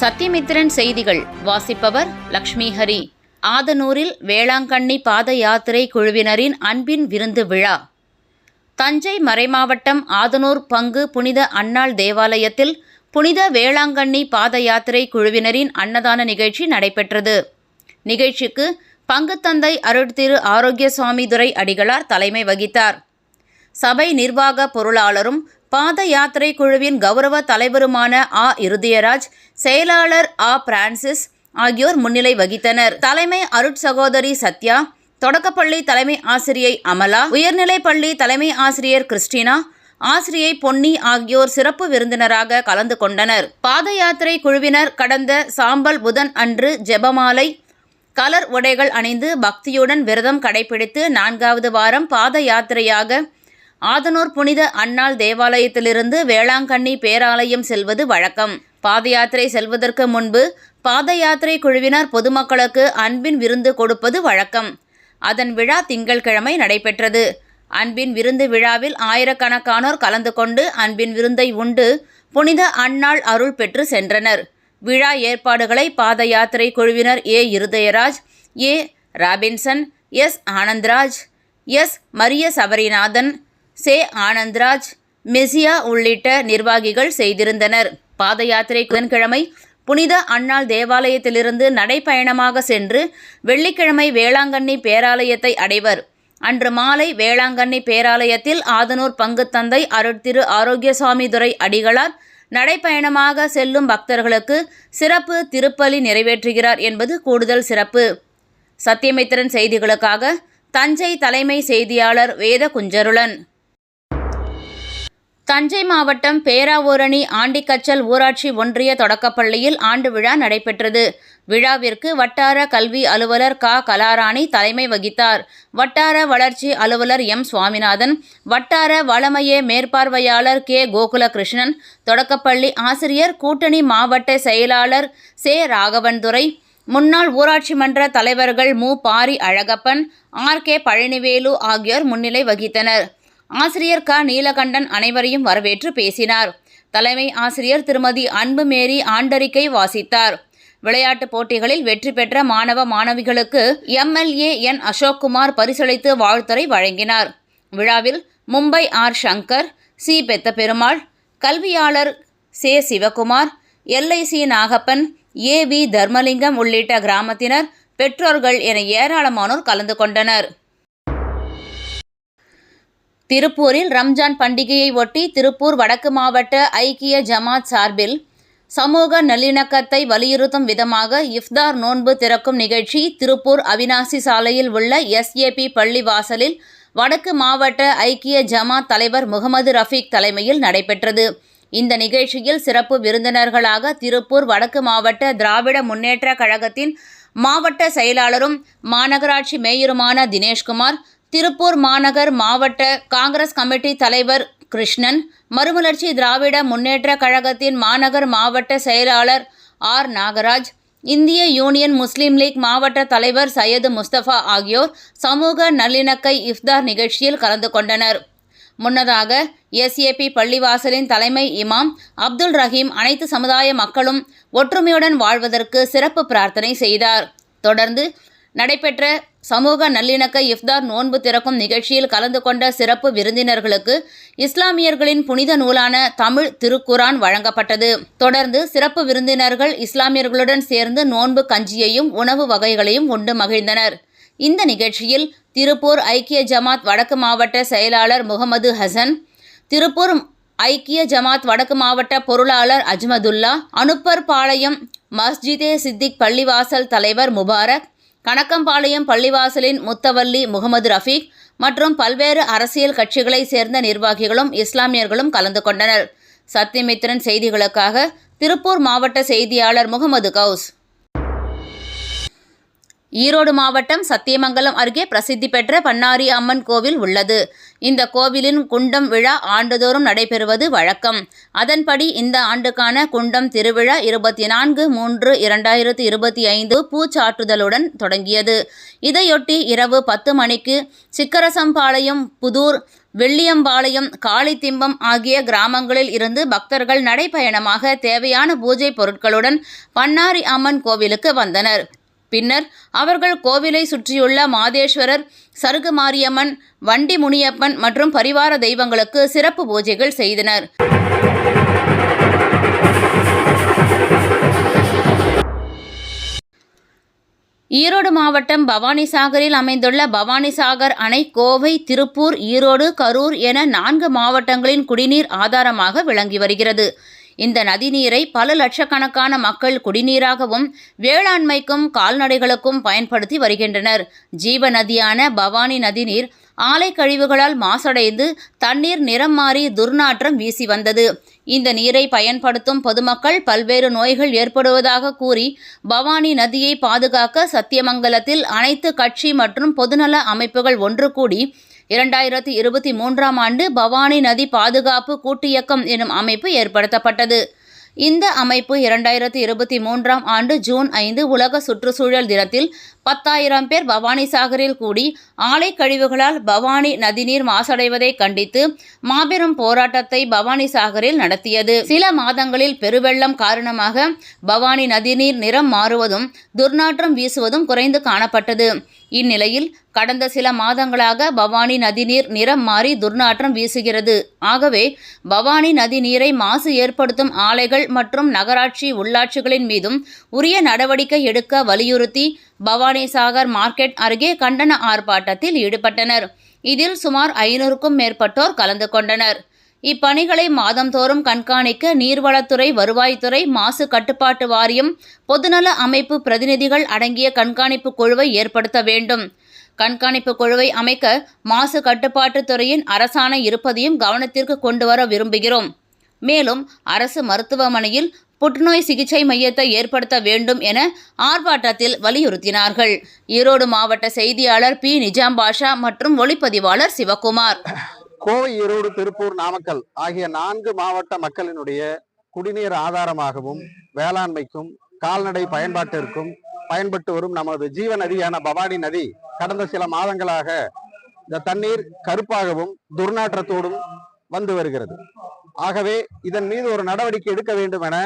சத்தியமித்திரன் செய்திகள். வாசிப்பவர் லக்ஷ்மி ஹரி. ஆதனூரில் வேளாங்கண்ணி பாத யாத்திரை குழுவினரின் அன்பின் விருந்து விழா. தஞ்சை மறைமாவட்டம் ஆதனூர் பங்கு புனித அன்னாள் தேவாலயத்தில் புனித வேளாங்கண்ணி பாத யாத்திரை குழுவினரின் அன்னதான நிகழ்ச்சி நடைபெற்றது. நிகழ்ச்சிக்கு பங்குத்தந்தை அருட்திரு ஆரோக்கிய சுவாமிதுரை அடிகளார் தலைமை வகித்தார். சபை நிர்வாக பொருளாளரும் பாத யாத்திரை குழுவின் கௌரவ தலைவருமான ஆ. இருதயராஜ் செயலாளர் ஆ. பிரான்சிஸ் ஆகியோர் முன்னிலை வகித்தனர். தலைமை அருட்சகோதரி சத்யா தொடக்கப்பள்ளி தலைமை ஆசிரியை அமலா உயர்நிலைப்பள்ளி தலைமை ஆசிரியர் கிறிஸ்டினா ஆசிரியை பொன்னி ஆகியோர் சிறப்பு விருந்தினராக கலந்து கொண்டனர். பாத யாத்திரை குழுவினர் கடந்த சாம்பல் புதன் அன்று ஜெபமாலை கலர் உடைகள் அணிந்து பக்தியுடன் விரதம் கடைபிடித்து நான்காவது வாரம் பாத யாத்திரையாக ஆதனூர் புனித அன்னாள் தேவாலயத்திலிருந்து வேளாங்கண்ணி பேராலயம் செல்வது வழக்கம். பாத யாத்திரை செல்வதற்கு முன்பு பாத யாத்திரை குழுவினர் பொதுமக்களுக்கு அன்பின் விருந்து கொடுப்பது வழக்கம். அதன் விழா திங்கள்கிழமை நடைபெற்றது. அன்பின் விருந்து விழாவில் ஆயிரக்கணக்கானோர் கலந்து கொண்டு அன்பின் விருந்தை உண்டு புனித அன்னாள் அருள் பெற்று சென்றனர். விழா ஏற்பாடுகளை பாத யாத்திரை குழுவினர் A. Irudayaraj A. Robinson S. Anandraj S. Maria Sabarinathan சே ஆனந்த்ராஜ் மெசியா உள்ளிட்ட நிர்வாகிகள் செய்திருந்தனர். பாத யாத்திரை புதன்கிழமை புனித அன்னாள் தேவாலயத்திலிருந்து நடைப்பயணமாக சென்று வெள்ளிக்கிழமை வேளாங்கண்ணி பேராலயத்தை அடைவர். அன்று மாலை வேளாங்கண்ணி பேராலயத்தில் ஆதனூர் பங்குத்தந்தை அருட்திரு ஆரோக்கியசாமி துரை அடிகளார் நடைப்பயணமாக செல்லும் பக்தர்களுக்கு சிறப்பு திருப்பலி நிறைவேற்றுகிறார் என்பது கூடுதல் சிறப்பு. சத்தியமித்திரன் செய்திகளுக்காக தஞ்சை தலைமை செய்தியாளர் வேத குஞ்சருளன் தஞ்சை மாவட்டம் பேராவூரணி ஆண்டிக்கச்சல் ஊராட்சி ஒன்றிய தொடக்கப்பள்ளியில் ஆண்டு விழா நடைபெற்றது. விழாவிற்கு வட்டார கல்வி அலுவலர் க. கலாராணி தலைமை வகித்தார். வட்டார வளர்ச்சி அலுவலர் எம். சுவாமிநாதன் வட்டார வளமைய மேற்பார்வையாளர் கே. கோகுலகிருஷ்ணன் தொடக்கப்பள்ளி ஆசிரியர் கூட்டணி மாவட்ட செயலாளர் சே. ராகவன்துரை முன்னாள் ஊராட்சி மன்ற தலைவர்கள் மு. பாரி அழகப்பன் ஆர். கே. பழனிவேலு ஆகியோர் முன்னிலை வகித்தனர். ஆசிரியர் க. நீலகண்டன் அனைவரையும் வரவேற்று பேசினார். தலைமை ஆசிரியர் திருமதி அன்புமேரி ஆண்டறிக்கை வாசித்தார். விளையாட்டுப் போட்டிகளில் வெற்றி பெற்ற மாணவ மாணவிகளுக்கு எம்எல்ஏ என் அசோக்குமார் பரிசளித்து வாழ்த்துரை வழங்கினார். விழாவில் மும்பை ஆர். சங்கர் சி. பெத்த பெருமாள் கல்வியாளர் சே. Sivakumar LIC Nagappan A. V. Dharmalingam உள்ளிட்ட கிராமத்தினர் பெற்றோர்கள் என ஏராளமானோர் கலந்து கொண்டனர். திருப்பூரில் ரம்ஜான் பண்டிகையை ஒட்டி திருப்பூர் வடக்கு மாவட்ட ஐக்கிய ஜமாத் சார்பில் சமூக நல்லிணக்கத்தை வலியுறுத்தும் விதமாக இஃப்தார் நோன்பு திறக்கும் நிகழ்ச்சி திருப்பூர் அவினாசி சாலையில் உள்ள எஸ்ஏபி பள்ளி வாசலில் வடக்கு மாவட்ட ஐக்கிய ஜமாத் தலைவர் முகமது ரஃபீக் தலைமையில் நடைபெற்றது. இந்த நிகழ்ச்சியில் சிறப்பு விருந்தினர்களாக திருப்பூர் வடக்கு மாவட்ட திராவிட முன்னேற்ற கழகத்தின் மாவட்ட செயலாளரும் மாநகராட்சி மேயருமான தினேஷ்குமார் திருப்பூர் மாநகர் மாவட்ட காங்கிரஸ் கமிட்டி தலைவர் கிருஷ்ணன் மறுமலர்ச்சி திராவிட முன்னேற்ற கழகத்தின் மாநகர் மாவட்ட செயலாளர் ஆர். நாகராஜ் இந்திய யூனியன் முஸ்லீம் லீக் மாவட்ட தலைவர் சையது முஸ்தபா ஆகியோர் சமூக நல்லிணக்கை இஃப்தார் நிகழ்ச்சியில் கலந்து கொண்டனர். முன்னதாக எஸ்ஏபி பள்ளிவாசலின் தலைமை இமாம் அப்துல் ரஹீம் அனைத்து சமுதாய மக்களும் ஒற்றுமையுடன் வாழ்வதற்கு சிறப்பு பிரார்த்தனை செய்தார். தொடர்ந்து நடைபெற்ற சமூக நல்லிணக்க இஃப்தார் நோன்பு திறக்கும் நிகழ்ச்சியில் கலந்து கொண்ட சிறப்பு விருந்தினர்களுக்கு இஸ்லாமியர்களின் புனித நூலான தமிழ் திருக்குரான் வழங்கப்பட்டது. தொடர்ந்து சிறப்பு விருந்தினர்கள் இஸ்லாமியர்களுடன் சேர்ந்து நோன்பு கஞ்சியையும் உணவு வகைகளையும் உண்டு மகிழ்ந்தனர். இந்த நிகழ்ச்சியில் திருப்பூர் ஐக்கிய ஜமாத் வடக்கு மாவட்ட செயலாளர் முகமது ஹசன் திருப்பூர் ஐக்கிய ஜமாத் வடக்கு மாவட்ட பொருளாளர் அஜ்மதுல்லா அனுப்பர் பாளையம் மஸ்ஜிதே சித்திக் பள்ளிவாசல் தலைவர் முபாரக் கணக்கம்பாளையம் பள்ளிவாசலின் முத்தவல்லி முகமது ரஃபீக் மற்றும் பல்வேறு அரசியல் கட்சிகளைச் சேர்ந்த நிர்வாகிகளும் இஸ்லாமியர்களும் கலந்து கொண்டனர். சத்தியமித்திரன் செய்திகளுக்காக திருப்பூர் மாவட்ட செய்தியாளர் முகமது கவுஸ். ஈரோடு மாவட்டம் சத்தியமங்கலம் அருகே பிரசித்தி பெற்ற பன்னாரி அம்மன் கோவில் உள்ளது. இந்த கோவிலின் குண்டம் விழா ஆண்டுதோறும் நடைபெறுவது வழக்கம். அதன்படி இந்த ஆண்டுக்கான குண்டம் திருவிழா இருபத்தி நான்கு மூன்று இரண்டாயிரத்தி இருபத்தி ஐந்து பூச்சாட்டுதலுடன் தொடங்கியது. இதையொட்டி இரவு பத்து மணிக்கு சிக்கரசம்பாளையம் புதூர் வெள்ளியம்பாளையம் காளித்திம்பம் ஆகிய கிராமங்களில் இருந்து பக்தர்கள் நடைபயணமாக தேவையான பூஜை பொருட்களுடன் பண்ணாரி அம்மன் கோவிலுக்கு வந்தனர். பின்னர் அவர்கள் கோவிலை சுற்றியுள்ள மாதேஸ்வரர் சருகு மாரியம்மன் வண்டி முனியப்பன் மற்றும் பரிவார தெய்வங்களுக்கு சிறப்பு பூஜைகள் செய்தனர். ஈரோடு மாவட்டம் பவானிசாகரில் அமைந்துள்ள பவானிசாகர் அணை கோவை திருப்பூர் ஈரோடு கரூர் என நான்கு மாவட்டங்களின் குடிநீர் ஆதாரமாக விளங்கி வருகிறது. இந்த நதிநீரை பல லட்சக்கணக்கான மக்கள் குடிநீராகவும் வேளாண்மைக்கும் கால்நடைகளுக்கும் பயன்படுத்தி வருகின்றனர். ஜீவ நதியான பவானி நதிநீர் ஆலை கழிவுகளால் மாசடைந்து தண்ணீர் நிறம் மாறி துர்நாற்றம் வீசி வந்தது. இந்த நீரை பயன்படுத்தும் பொதுமக்கள் பல்வேறு நோய்கள் ஏற்படுவதாக கூறி பவானி நதியை பாதுகாக்க சத்தியமங்கலத்தில் அனைத்து கட்சி மற்றும் பொதுநல அமைப்புகள் ஒன்று கூடி இரண்டாயிரத்தி இருபத்தி மூன்றாம் ஆண்டு பவானி நதி பாதுகாப்பு கூட்டியக்கம் எனும் அமைப்பு ஏற்படுத்தப்பட்டது. இந்த அமைப்பு இரண்டாயிரத்தி இருபத்தி மூன்றாம் ஆண்டு ஜூன் ஐந்து உலக சுற்றுச்சூழல் தினத்தில் பத்தாயிரம் பேர் பவானி சாகரில் கூடி ஆலை கழிவுகளால் பவானி நதிநீர் மாசடைவதை கண்டித்து மாபெரும் போராட்டத்தை பவானி சாகரில் நடத்தியது. சில மாதங்களில் பெருவெள்ளம் காரணமாக பவானி நதிநீர் நிறம் மாறுவதும் துர்நாற்றம் வீசுவதும் குறைந்து காணப்பட்டது. இந்நிலையில் கடந்த சில மாதங்களாக பவானி நதிநீர் நிறம் மாறி துர்நாற்றம் வீசுகிறது. ஆகவே பவானி நதிநீரை மாசு ஏற்படுத்தும் ஆலைகள் மற்றும் நகராட்சி உள்ளாட்சிகளின் மீதும் உரிய நடவடிக்கை எடுக்க வலியுறுத்தி பவானிசாகர் மார்க்கெட் அருகே கண்டன ஆர்ப்பாட்டத்தில் ஈடுபட்டனர். இதில் சுமார் ஐநூறுக்கும் மேற்பட்டோர் கலந்து கொண்டனர். இப்பணிகளை மாதந்தோறும் கண்காணிக்க நீர்வளத்துறை வருவாய்த்துறை மாசு கட்டுப்பாட்டு வாரியம் பொதுநல அமைப்பு பிரதிநிதிகள் அடங்கிய கண்காணிப்பு குழுவை ஏற்படுத்த வேண்டும். கண்காணிப்பு குழுவை அமைக்க மாசு கட்டுப்பாட்டுத்துறையின் அரசாணை இருப்பதையும் கவனத்திற்கு கொண்டு வர விரும்புகிறோம். மேலும் அரசு மருத்துவமனையில் புற்றுநோய் சிகிச்சை மையத்தை ஏற்படுத்த வேண்டும் என ஆர்ப்பாட்டத்தில் வலியுறுத்தினார்கள். ஈரோடு மாவட்ட செய்தியாளர் பி. நிஜாம் பாஷா மற்றும் ஒளிப்பதிவாளர் சிவகுமார். கோவை ஈரோடு திருப்பூர் நாமக்கல் ஆகிய நான்கு மாவட்ட மக்களினுடைய குடிநீர் ஆதாரமாகவும் வேளாண்மைக்கும் கால்நடை பயன்பாட்டிற்கும் பயன்பட்டு வரும் நமது ஜீவ நதியான பவானி நதி கடந்த சில மாதங்களாக இந்த தண்ணீர் கருப்பாகவும் துர்நாற்றத்தோடும் வந்து வருகிறது. ஆகவே இதன் மீது ஒரு நடவடிக்கை எடுக்க வேண்டும் என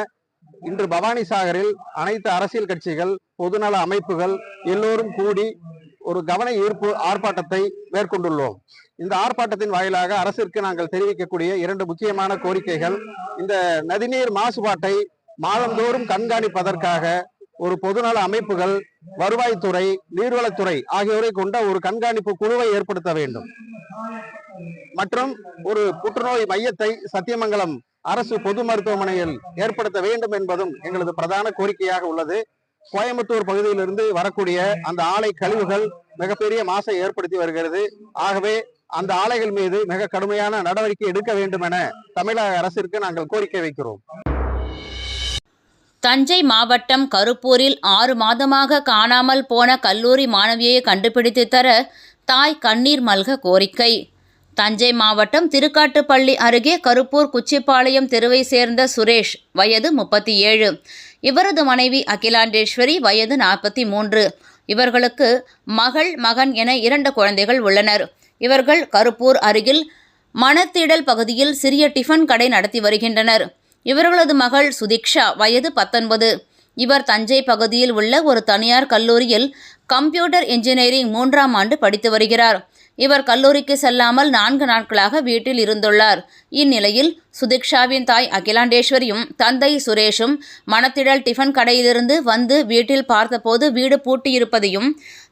இன்று பவானி சாகரில் அனைத்து அரசியல் கட்சிகள் பொதுநல அமைப்புகள் எல்லோரும் கூடி ஒரு கவன ஈர்ப்பு ஆர்ப்பாட்டத்தை மேற்கொண்டுள்ளோம். இந்த ஆர்ப்பாட்டத்தின் வாயிலாக அரசிற்கு நாங்கள் தெரிவிக்கக்கூடிய இரண்டு முக்கியமான கோரிக்கைகள் இந்த நதிநீர் மாசுபாட்டை மாதந்தோறும் கண்காணிப்பதற்காக ஒரு பொதுநல அமைப்புகள் வருவாய்த்துறை நீர்வளத்துறை ஆகியோரை கொண்ட ஒரு கண்காணிப்பு குழுவை ஏற்படுத்த வேண்டும். மற்றும் ஒரு புற்றுநோய் மையத்தை சத்தியமங்கலம் அரசு பொது மருத்துவமனையில் ஏற்படுத்த வேண்டும் என்பதும் எங்களது பிரதான கோரிக்கையாக உள்ளது. கோயம்புத்தூர் பகுதியிலிருந்து வரக்கூடிய அந்த ஆலை கழிவுகள் மிகப்பெரிய மாசை ஏற்படுத்தி வருகிறது. ஆகவே அந்த ஆலைகள் மீது மிக கடுமையான நடவடிக்கை எடுக்க வேண்டும் என தமிழக அரசிற்கு நாங்கள் கோரிக்கை வைக்கிறோம். தஞ்சை மாவட்டம் கருப்பூரில் ஆறு மாதமாக காணாமல் போன கல்லூரி மாணவியை கண்டுபிடித்து தர தாய் கண்ணீர் மல்க கோரிக்கை. தஞ்சை மாவட்டம் திருக்காட்டுப்பள்ளி அருகே கருப்பூர் குச்சிப்பாளையம் தெருவை சேர்ந்த சுரேஷ் வயது முப்பத்தி ஏழு. இவரது மனைவி அகிலாண்டேஸ்வரி வயது நாற்பத்தி மூன்று. இவர்களுக்கு மகள் மகன் என இரண்டு குழந்தைகள் உள்ளனர். இவர்கள் கருப்பூர் அருகில் மணத்திடல் பகுதியில் சிறிய டிஃபன் கடை நடத்தி வருகின்றனர். இவர்களது மகள் சுதிக்ஷா வயது பத்தொன்பது. இவர் தஞ்சை பகுதியில் உள்ள ஒரு தனியார் கல்லூரியில் கம்ப்யூட்டர் இன்ஜினியரிங் மூன்றாம் ஆண்டு படித்து வருகிறார். இவர் கல்லூரிக்கு செல்லாமல் நான்கு நாட்களாக வீட்டில் இருந்துள்ளார். இந்நிலையில் சுதிக்ஷாவின் தாய் அகிலாண்டேஸ்வரியும் தந்தை சுரேஷும் மணத்திடல் டிஃபன் கடையிலிருந்து வந்து வீட்டில் பார்த்தபோது வீடு பூட்டியிருப்பதையும்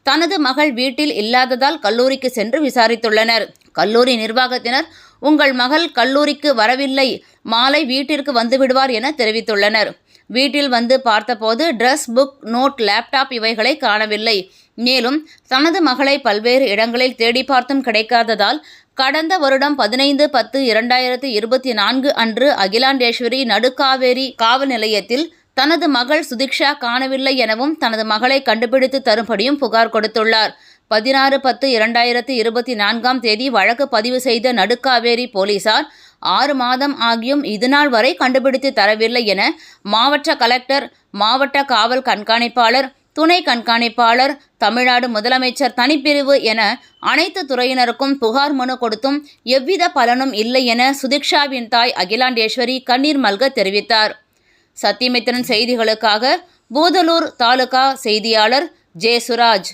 தனது மகள் வீட்டில் இல்லாததால் கல்லூரிக்கு சென்று விசாரித்துள்ளனர். கல்லூரி நிர்வாகத்தினர் உங்கள் மகள் கல்லூரிக்கு வரவில்லை மாலை வீட்டிற்கு வந்துவிடுவார் என தெரிவித்துள்ளனர். வீட்டில் வந்து பார்த்தபோது ட்ரெஸ் புக் நோட் லேப்டாப் இவைகளை காணவில்லை. மேலும் தனது மகளை பல்வேறு இடங்களில் தேடி பார்த்தும் கிடைக்காததால் கடந்த வருடம் பதினைந்து பத்து இரண்டாயிரத்தி இருபத்தி நான்கு அன்று அகிலாண்டேஸ்வரி நடுக்காவேரி காவல் நிலையத்தில் தனது மகள் சுதிக்ஷா காணவில்லை எனவும் தனது மகளை கண்டுபிடித்து தரும்படியும் புகார் கொடுத்துள்ளார். பதினாறு பத்து இரண்டாயிரத்தி இருபத்தி நான்காம் தேதி வழக்கு பதிவு செய்த நடுக்காவேரி போலீசார் ஆறு மாதம் ஆகியும் இதுநாள் வரை கண்டுபிடித்து தரவில்லை என மாவட்ட கலெக்டர் மாவட்ட காவல் கண்காணிப்பாளர் துணை கண்காணிப்பாளர் தமிழ்நாடு முதலமைச்சர் தனிப்பிரிவு என அனைத்து துறையினருக்கும் புகார் மனு கொடுத்தும் எவ்வித பலனும் இல்லை என சுதிக்ஷாவின் தாய் அகிலாண்டேஸ்வரி கண்ணீர் மல்க தெரிவித்தார். சத்தியமித்திரன் செய்திகளுக்காக பூதலூர் தாலுகா செய்தியாளர் ஜே சுராஜ்